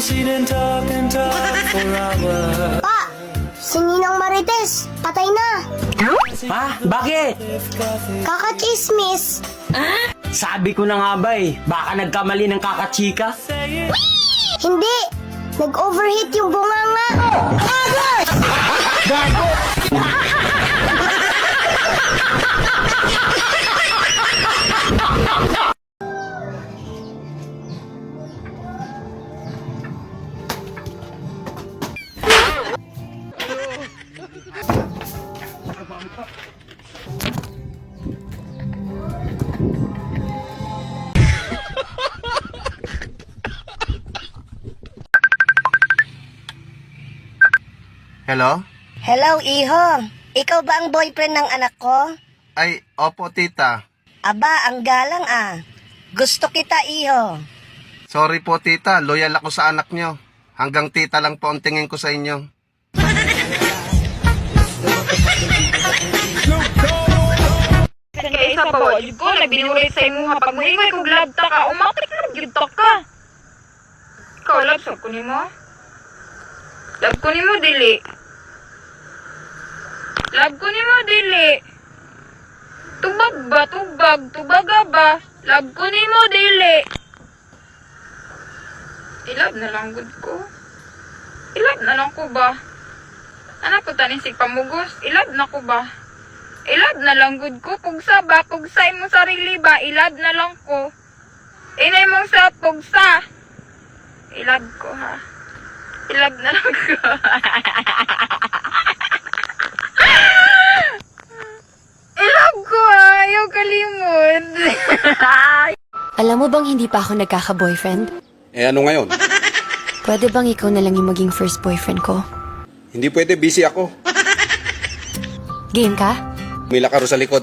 proceed and talk and talk for hours. Pa! Si Ninang Marites, patay na. Ha? Bakit? Kakachismis. Sabi ko na nga ba eh, baka nagkamali ng kakachika. Hindi! Nag-overheat yung bunganga. Agay! Oh, Hello? Hello, Iho. Ikaw ba ang boyfriend ng anak ko? Ay, opo tita. Aba, ang galang ah. Gusto kita, Iho. Sorry po tita, loyal ako sa anak nyo. Hanggang tita lang po ang tingin ko sa inyo. Wa jud ko nagbinulit sa imo nga pag moingoy kog labta ka umatik na gyud ta ka. Ikaw lab sa kunin mo. Lab kunin mo dili. Lab kunin mo dili. Tubag ba tubag tubaga ba? Lab kunin mo dili. Ilab na lang gud ko. Ilab na lang ko ba? Anak ko tanin sig pamugos. Ilab na ko ba? Ilad na lang gud ko pugsa ba pugsa mo sarili ba ilad na lang ko. Inay mong sa pugsa. Ilad ko ha. Ilad na lang ko. Ilad ko ha. Ayaw kalimod. Alam mo bang hindi pa ako nagkaka-boyfriend? Eh ano ngayon? Pwede bang ikaw na lang yung maging first boyfriend ko? Hindi pwede, busy ako. Game ka? Mila ka ro sa likod.